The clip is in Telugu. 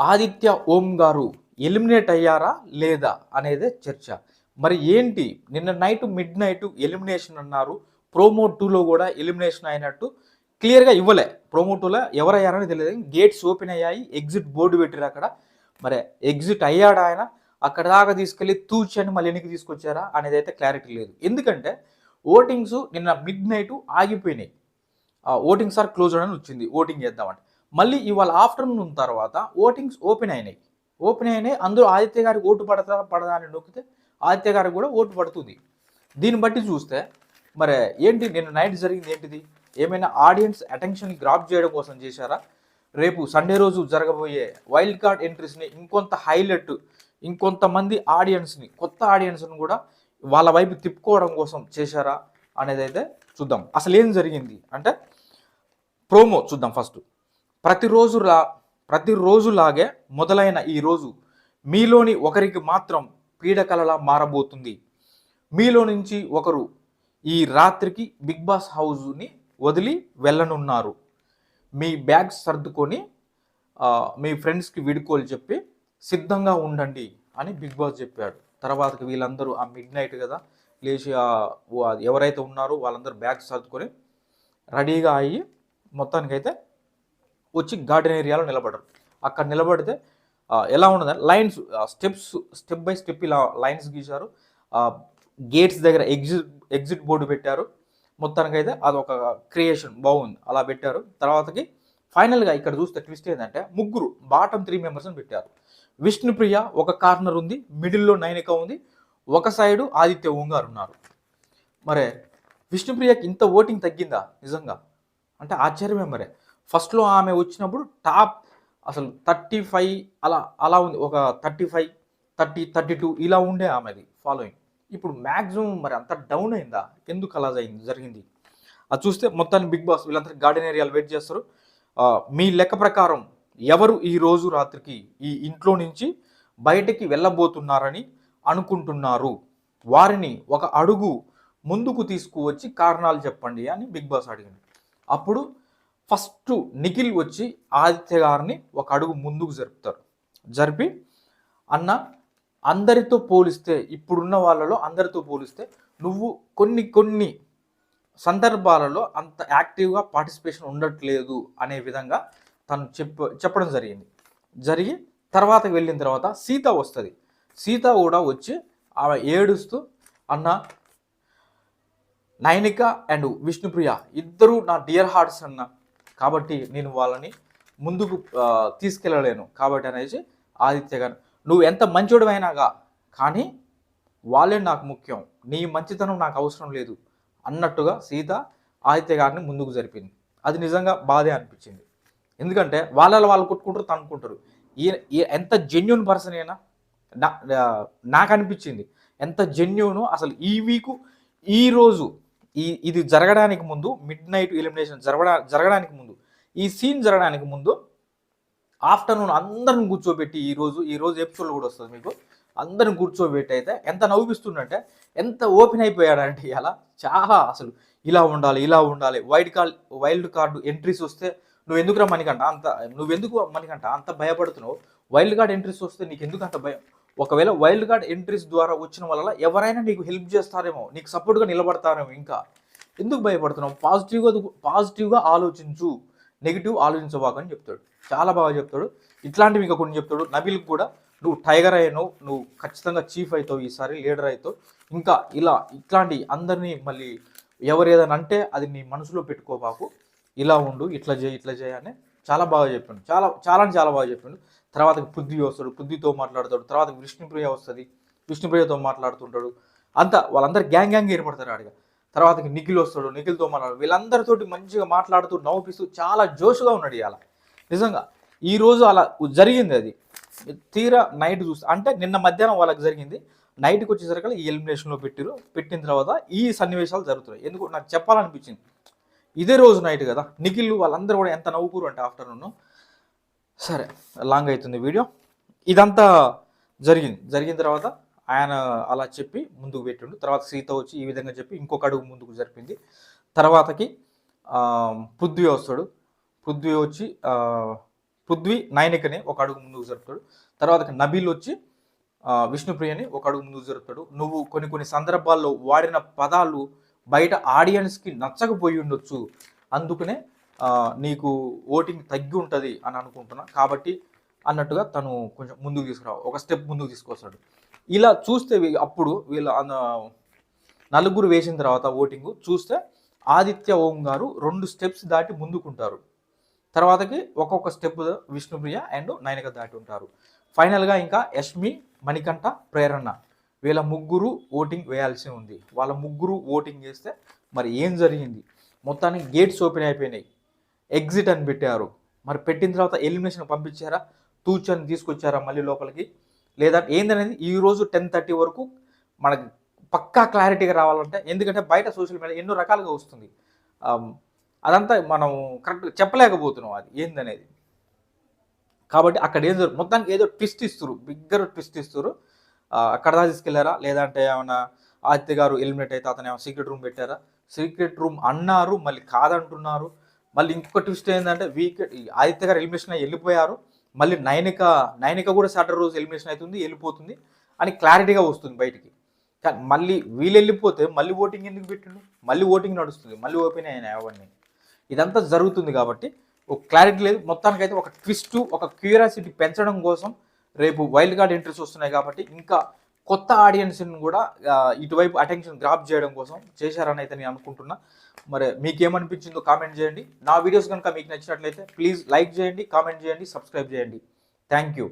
ఆదిత్య ఓం గారు ఎలిమినేట్ అయ్యారా లేదా అనేదే చర్చ. మరి ఏంటి? నిన్న నైట్ మిడ్ నైట్ ఎలిమినేషన్ అన్నారు. ప్రోమో టూలో కూడా ఎలిమినేషన్ అయినట్టు క్లియర్గా ఇవ్వలే. ప్రోమో టూలో ఎవరయ్యారని తెలియదు. గేట్స్ ఓపెన్ అయ్యాయి. ఎగ్జిట్ బోర్డు పెట్టారు అక్కడ. మరి ఎగ్జిట్ అయ్యాడా ఆయన? అక్కడ దాకా తీసుకెళ్ళి తూచని మళ్ళీ వెనక్కి తీసుకొచ్చారా అనేది అయితే క్లారిటీ లేదు. ఎందుకంటే ఓటింగ్స్ నిన్న మిడ్ నైట్ ఆగిపోయినాయి. ఓటింగ్ సార్ క్లోజ్ అని వచ్చింది. ఓటింగ్ చేద్దామంటే. మళ్ళీ ఇవాళ ఆఫ్టర్నూన్ తర్వాత ఓటింగ్స్ ఓపెన్ అయినాయి. ఓపెన్ అయినాయి. అందరూ ఆదిత్య గారికి ఓటు పడతా పడదా అని నొక్కితే ఆదిత్య గారికి కూడా ఓటు పడుతుంది. దీన్ని బట్టి చూస్తే మరి ఏంటి నిన్న నైట్ జరిగింది ఏంటిది? ఏమైనా ఆడియన్స్ అటెన్షన్ గ్రాప్ చేయడం కోసం చేశారా? రేపు సండే రోజు జరగబోయే వైల్డ్ కార్డ్ ఎంట్రీస్ని ఇంకొంత హైలైట్ ఇంకొంతమంది ఆడియన్స్ని కొత్త ఆడియన్స్ని కూడా వాళ్ళ వైపు తిప్పుకోవడం కోసం చేశారా అనేది అయితే చూద్దాం. అసలు ఏం జరిగింది అంటే ప్రోమో చూద్దాం ఫస్ట్. ప్రతిరోజు ప్రతిరోజులాగే మొదలైన ఈ రోజు మీలోని ఒకరికి మాత్రం పీడకలలా మారబోతుంది. మీలో నుంచి ఒకరు ఈ రాత్రికి బిగ్ బాస్ హౌస్ని వదిలి వెళ్ళనున్నారు. మీ బ్యాగ్స్ సర్దుకొని మీ ఫ్రెండ్స్కి వీడుకోలు చెప్పి సిద్ధంగా ఉండండి అని బిగ్ బాస్ చెప్పాడు. తర్వాతకి వీళ్ళందరూ ఆ మిడ్ నైట్ కదా లేచి ఎవరైతే ఉన్నారో వాళ్ళందరూ బ్యాగ్స్ సర్దుకొని రెడీగా అయ్యి మొత్తానికైతే వచ్చి గార్డెన్ ఏరియాలో నిలబడరు. అక్కడ నిలబడితే ఎలా ఉన్నదంటే lines steps step by step ఇలా లైన్స్ గీశారు. గేట్స్ దగ్గర ఎగ్జిట్ ఎగ్జిట్ బోర్డు పెట్టారు. మొత్తానికైతే ఒక క్రియేషన్ బాగుంది. అలా పెట్టారు. తర్వాతకి ఫైనల్గా ఇక్కడ చూస్తే ట్విస్ట్ ఏంటంటే ముగ్గురు బాటమ్ త్రీ మెంబర్స్ని పెట్టారు. విష్ణుప్రియ ఒక కార్నర్ ఉంది మిడిల్లో నైనిక ఉంది ఒక సైడు ఆదిత్య ఓంగారు ఉన్నారు. మరే విష్ణుప్రియకి ఇంత ఓటింగ్ తగ్గిందా? నిజంగా. అంటే ఆశ్చర్యమే మరే. ఫస్ట్లో ఆమె వచ్చినప్పుడు టాప్ అసలు థర్టీ ఫైవ్ అలా అలా ఉంది. ఒక thirty five thirty thirty two ఇలా ఉండే ఆమెది ఫాలోయింగ్. ఇప్పుడు మ్యాక్సిమం మరి అంత డౌన్ అయిందా? ఎందుకు అలా అయింది జరిగింది? అది చూస్తే మొత్తాన్ని బిగ్ బాస్ వీళ్ళందరూ గార్డెన్ ఏరియాలు వెయిట్ చేస్తారు. మీ లెక్క ప్రకారం ఎవరు ఈ రోజు రాత్రికి ఈ ఇంట్లో నుంచి బయటికి వెళ్ళబోతున్నారని అనుకుంటున్నారు? వారిని ఒక అడుగు ముందుకు తీసుకువచ్చి కారణాలు చెప్పండి అని బిగ్ బాస్ అడిగింది. అప్పుడు ఫస్ట్ నిఖిల్ వచ్చి ఆదిత్య గారిని ఒక అడుగు ముందుకు జరుపుతారు. జరిపి అన్న అందరితో పోలిస్తే ఇప్పుడున్న వాళ్ళలో అందరితో పోలిస్తే నువ్వు కొన్ని కొన్ని సందర్భాలలో అంత యాక్టివ్గా పార్టిసిపేషన్ ఉండట్లేదు అనే విధంగా తను చెప్ప చెప్పడం జరిగింది. జరిగి తర్వాత వెళ్ళిన తర్వాత సీత వస్తుంది. సీత కూడా వచ్చి ఆమె ఏడుస్తూ అన్న నైనిక అండ్ విష్ణుప్రియ ఇద్దరు నా డియర్ హార్ట్స్ అన్న కాబట్టి నేను వాళ్ళని ముందుకు తీసుకెళ్ళలేను కాబట్టి అనేసి ఆదిత్య గారు నువ్వు ఎంత మంచోడమైనాగా కానీ వాళ్ళే నాకు ముఖ్యం. నీ మంచితనం నాకు అవసరం లేదు అన్నట్టుగా సీత ఆదిత్య గారిని ముందుకు జరిపింది. అది నిజంగా బాధే అనిపించింది. ఎందుకంటే వాళ్ళ వాళ్ళు కొట్టుకుంటారు తనుకుంటారు ఈయన ఈ- ఎంత జెన్యున్ పర్సన్ అయినా నా నాకు అనిపించింది. ఎంత జెన్యున్ అసలు ఈ వీకు ఈ రోజు ఈ ఇది జరగడానికి ముందు మిడ్ నైట్ ఎలిమినేషన్ జరగడా జరగడానికి ముందు ఈ సీన్ జరగడానికి ముందు ఆఫ్టర్నూన్ అందరిని కూర్చోబెట్టి ఈరోజు ఈరోజు ఈ ఎపిసోడ్ కూడా వస్తుంది మీకు. అందరిని కూర్చోబెట్టి అయితే ఎంత నవ్విస్తుందంటే ఎంత ఓపెన్ అయిపోయాడంటే ఇలా చాలా అసలు ఇలా ఉండాలి ఇలా ఉండాలి. Wild card wild card entries వస్తే నువ్వు ఎందుకురా మనకంట అంత నువ్వెందుకు మనకంట అంత భయపడుతున్నావు? వైల్డ్ కార్డ్ ఎంట్రీస్ వస్తే నీకు ఎందుకు అంత భయం? ఒకవేళ వైల్డ్ కార్డ్ ఎంట్రీస్ ద్వారా వచ్చిన వల్ల ఎవరైనా నీకు హెల్ప్ చేస్తారేమో నీకు సపోర్ట్గా నిలబడతారేమో ఇంకా. ఎందుకు భయపడుతున్నావు? పాజిటివ్గా పాజిటివ్గా ఆలోచించు. నెగిటివ్ ఆలోచించబాకని చెప్తాడు. చాలా బాగా చెప్తాడు. ఇట్లాంటివి ఇంకా కొన్ని చెప్తాడు. నబిల్కి కూడా నువ్వు టైగర్ అయ్యావు నువ్వు ఖచ్చితంగా చీఫ్ అవుతావు ఈసారి లీడర్ అవుతావు ఇంకా ఇలా ఇట్లాంటి అందరినీ మళ్ళీ ఎవరు ఏదైనా అంటే అది నీ మనసులో పెట్టుకోబాకు. ఇలా ఉండు ఇట్లా చేయి ఇట్లా చేయనే చాలా బాగా చెప్పిండు. చాలా చాలా అంటే చాలా బాగా చెప్పిండు. తర్వాత పృథ్వీ వస్తాడు. పృథ్వీతో మాట్లాడతాడు. తర్వాత విష్ణుప్రియ వస్తుంది. విష్ణుప్రియతో మాట్లాడుతుంటాడు. అంతా వాళ్ళందరూ గ్యాంగ్ గ్యాంగ్ ఏర్పడతారు ఆడిగా. తర్వాత నిఖిల్ వస్తాడు. నిఖిల్తో మాట్లాడు వీళ్ళందరితోటి మంచిగా మాట్లాడుతూ నవ్వుపిస్తూ చాలా జోషుగా ఉన్నాడు ఇలా నిజంగా ఈ రోజు అలా జరిగింది అది. తీరా నైట్ చూస్తే అంటే నిన్న మధ్యాహ్నం వాళ్ళకి జరిగింది. నైట్కి వచ్చేసరికి ఈ ఎలిమినేషన్లో పెట్టారు. పెట్టిన తర్వాత ఈ సన్నివేశాలు జరుగుతున్నాయి. ఎందుకు? నాకు చెప్పాలనిపించింది. ఇదే రోజు నైట్ కదా. నిఖిల్ వాళ్ళందరూ కూడా ఎంత నవ్వుకురు అంటే ఆఫ్టర్నూన్ సరే లాంగ్ అవుతుంది వీడియో ఇదంతా జరిగింది. జరిగిన తర్వాత ఆయన అలా చెప్పి ముందుకు పెట్టిండు. తర్వాత సీత వచ్చి ఈ విధంగా చెప్పి ఇంకొక అడుగు ముందుకు జరిపింది. తర్వాతకి పృథ్వీ వస్తాడు. పృథ్వీ వచ్చి పృథ్వీ నైనికని ఒక అడుగు ముందుకు జరుపుతాడు. తర్వాత నబీల్ వచ్చి విష్ణుప్రియని ఒక అడుగు ముందుకు జరుపుతాడు. నువ్వు కొన్ని కొన్ని సందర్భాల్లో వాడిన పదాలు బయట ఆడియన్స్కి నచ్చకపోయి ఉండొచ్చు. అందుకనే నీకు ఓటింగ్ తగ్గి ఉంటుంది అని అనుకుంటున్నా. కాబట్టి అన్నట్టుగా తను కొంచెం ముందుకు తీసుకురా ఒక స్టెప్ ముందుకు తీసుకొస్తాడు. ఇలా చూస్తే అప్పుడు వీళ్ళ నలుగురు వేసిన తర్వాత ఓటింగ్ చూస్తే ఆదిత్య ఓం గారు రెండు స్టెప్స్ దాటి ముందుకుంటారు. తర్వాతకి ఒక్కొక్క స్టెప్ విష్ణుప్రియ అండ్ నయనక దాటి ఉంటారు. ఫైనల్గా ఇంకా యష్మి మణికంఠ ప్రేరణ. వీళ్ళ ముగ్గురు ఓటింగ్ వేయాల్సి ఉంది. వాళ్ళ ముగ్గురు ఓటింగ్ చేస్తే మరి ఏం జరిగింది? మొత్తానికి గేట్స్ ఓపెన్ అయిపోయినాయి. ఎగ్జిట్ అని పెట్టారు. మరి పెట్టిన తర్వాత ఎలిమినేషన్ పంపించారా? తూచని తీసుకొచ్చారా మళ్ళీ లోపలికి? లేదా ఏందనేది ఈరోజు టెన్ థర్టీ వరకు మనకి పక్కా క్లారిటీగా రావాలంటే ఎందుకంటే బయట సోషల్ మీడియా ఎన్నో రకాలుగా వస్తుంది. అదంతా మనం కరెక్ట్ చెప్పలేకపోతున్నాం అది ఏందనేది. కాబట్టి అక్కడ ఏం జరుగు మొత్తానికి ఏదో ట్విస్ట్ ఇస్తారు బిగ్గర్ ట్విస్ట్ ఇస్తారు అక్కడ దాకా తీసుకెళ్ళారా? లేదంటే ఏమైనా ఆదిత్య గారు ఎలిమినేట్ అయితే అతను ఏమైనా సీక్రెట్ రూమ్ పెట్టారా? సీక్రెట్ రూమ్ అన్నారు మళ్ళీ కాదంటున్నారు. మళ్ళీ ఇంకొక ట్విస్ట్ ఏంటంటే వీక్ ఆదిత్య గారు ఎలిమినేషన్ అయ్యి వెళ్ళిపోయారు. మళ్ళీ నైనిక నైనిక కూడా సాటర్డే రోజు ఎలిమినేషన్ అవుతుంది వెళ్ళిపోతుంది అని క్లారిటీగా వస్తుంది బయటికి. కానీ మళ్ళీ వీళ్ళు వెళ్ళిపోతే మళ్ళీ ఓటింగ్ ఎందుకు పెట్టిండు? మళ్ళీ ఓటింగ్ నడుస్తుంది. మళ్ళీ ఓపెన్ అయినాయి అవన్నీ. ఇదంతా జరుగుతుంది కాబట్టి ఒక క్లారిటీ లేదు. మొత్తానికైతే ఒక ట్విస్ట్ ఒక క్యూరియాసిటీ పెంచడం కోసం రేపు వైల్డ్ కార్డ్ ఎంట్రీస్ వస్తున్నాయి కాబట్టి ఇంకా కొత్త ఆడియన్స్ని కూడా ఇటువైపు అటెన్షన్ గ్రాప్ చేయడం కోసం చేశారని అయితే నేను అనుకుంటున్నా. మరి మీకేమనిపించిందో కామెంట్ చేయండి. నా వీడియోస్ కనుక మీకు నచ్చినట్లయితే ప్లీజ్ లైక్ చేయండి కామెంట్ చేయండి సబ్స్క్రైబ్ చేయండి. Thank you